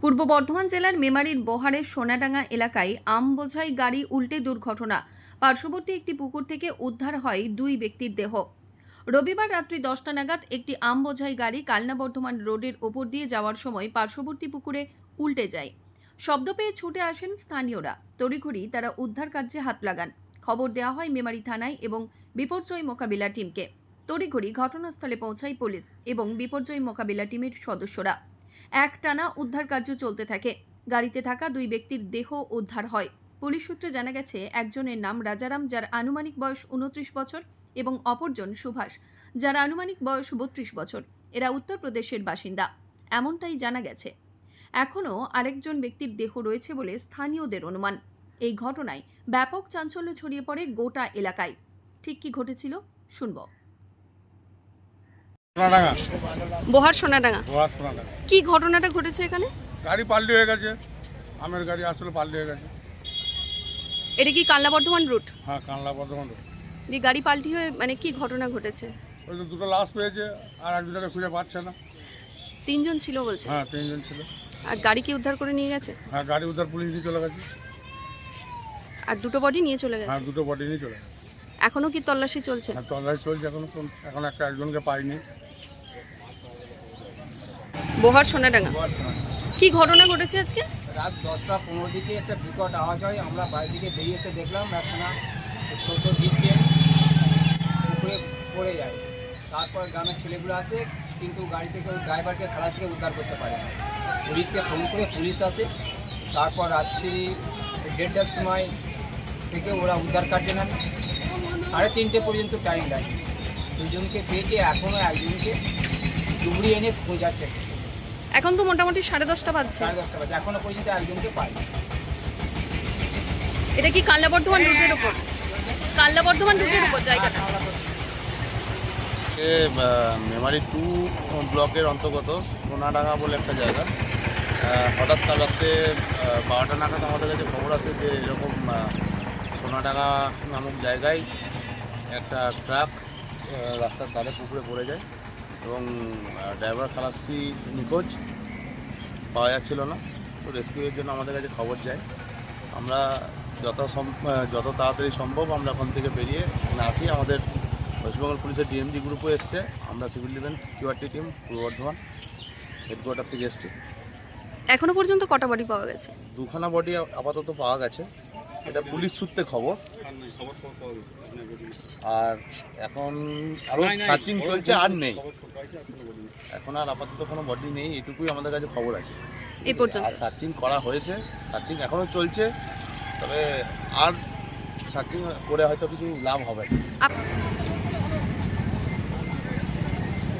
পূর্ব বর্ধমান জেলার মেমারির বহারের সোনাডাঙ্গা এলাকায় আম বোঝাই গাড়ি উল্টে দুর্ঘটনা। পার্শ্ববর্তী একটি পুকুর থেকে উদ্ধার হয় দুই ব্যক্তির দেহ। রবিবার রাত্রি দশটা নাগাদ একটি আম বোঝাই গাড়ি কালনা বর্ধমান রোডের ওপর দিয়ে যাওয়ার সময় পার্শ্ববর্তী পুকুরে উল্টে যায়। শব্দ পেয়ে ছুটে আসেন স্থানীয়রা। তড়িঘড়ি তারা উদ্ধার কার্যে হাত লাগান। খবর দেওয়া হয় মেমারি থানায় এবং বিপর্যয় মোকাবিলা টিমকে। তড়িঘড়ি ঘটনাস্থলে পৌঁছায় পুলিশ এবং বিপর্যয় মোকাবিলা টিমের সদস্যরা। একটানা উদ্ধার কার্য চলতে থাকে। গাড়িতে থাকা দুই ব্যক্তির দেহ উদ্ধার হয়। পুলিশ সূত্রে জানা গেছে, একজনের নাম রাজারাম, যার আনুমানিক বয়স উনত্রিশ বছর এবং অপরজন সুভাষ, যার আনুমানিক বয়স বত্রিশ বছর। এরা উত্তরপ্রদেশের বাসিন্দা। এমনটাই জানা গেছে। এখনও আরেকজন ব্যক্তির দেহ রয়েছে বলে স্থানীয়দের অনুমান। এই ঘটনায় ব্যাপক চাঞ্চল্য ছড়িয়ে পড়ে গোটা এলাকায়। ঠিক কি ঘটেছিল? শুনব। বহার সোনাডাঙ্গা। ঘোড়া সোনাডাঙ্গা। কি ঘটনাটা ঘটেছে এখানে? গাড়ি পাল্টি হয়ে গেছে। আমের গাড়ি আসলে পাল্টি হয়ে গেছে। এটা কি কালনা বর্ধমান রুট? হ্যাঁ কানলা বর্ধমান road। যে গাড়ি পাল্টি হয়ে মানে কি ঘটনা ঘটেছে? ওই তো দুটো লাশ পেয়েছে আর একজনকে খুঁজে পাচ্ছে না। তিনজন ছিল বলছে? হ্যাঁ তিনজন ছিল। আর গাড়ি কি উদ্ধার করে নিয়ে গেছে? হ্যাঁ গাড়ি উদ্ধার পুলিশ নিয়ে চলে গেছে। আর দুটো বডি নিয়ে চলে হ্যাঁ গেছে দুটো বডি নিয়ে চলে গেছে। এখনও কি তল্লাশি চলছে? হ্যাঁ তল্লাশি চলছে এখন এখন একটা একজনকে পাইনি। বহার সোনাডাঙ্গা। কি ঘটনা ঘটেছে আজকে? রাত দশটা পনেরো দিকে একটা বিকট আওয়াজ হয়। আমরা বাড়ি থেকে বেরিয়ে এসে দেখলাম একখানা ছোটো ডিসিএম পুকুরে পড়ে যায়। তারপর গ্রামের ছেলেগুলো আসে কিন্তু গাড়ি থেকে ওই ড্রাইভারকে খালাস থেকে উদ্ধার করতে পারে না। পুলিশকে ফোন করে পুলিশ আসে। তারপর রাত্রি দেড়টার সময় থেকে ওরা উদ্ধার কার্যে নেন। সাড়ে তিনটে পর্যন্ত টাইম লাগে। দুজনকে পেয়েছে এখনও একজনকে ডুবরি এনে খোঁজার চেষ্টা। এখন তো মোটামুটি সাড়ে দশটা বাজছে। সাড়ে দশটা বাজে পর্যন্ত একজনকে পাই এটা কি কাল্লা বর্ধমান রুটের উপর? কাল্লা বর্ধমান রুটের উপর জায়গাটা। এ মেমারি টু ব্লকের অন্তর্গত সোনাডাঙ্গা বলে একটা জায়গা। হঠাৎ কাল রাত্রে বারোটা নাগাদ আমাদের কাছে খবর আসে যে এরকম সোনাডাঙ্গা নামক জায়গায় একটা ট্রাক রাস্তার ধারে পুকুরে পড়ে যায়। এবং ড্রাইভার খালাসি নিখোঁজ। পাওয়া যাচ্ছিল না। তো রেস্কিউয়ের জন্য আমাদের কাছে খবর যায়। আমরা যত যত তাড়াতাড়ি সম্ভব আমরা ওখান থেকে বেরিয়ে এখানে আসি। আমাদের ওয়েস্টবেঙ্গল পুলিশের ডিএমজি গ্রুপও এসছে। আমরা সিভিল ডিফেন্স কিউআরটি টিম পূর্ব বর্ধমান হেডকোয়ার্টার থেকে এসছি। এখনও পর্যন্ত কটা বডি পাওয়া গেছে? দুখানা বডি আপাতত পাওয়া গেছে। এটা পুলিশ সূত্রে খবর। আর এখন আরও সার্চিং চলছে আর নেই। এখন আর আপাতত কোনো বডি নেই এটুকুই আমাদের কাছে খবর আছে। এই পর্যন্ত। সার্চিং করা হয়েছে সার্চিং এখনও চলছে তবে আর সার্চিং করে হয়তো কিছু লাভ হবে না।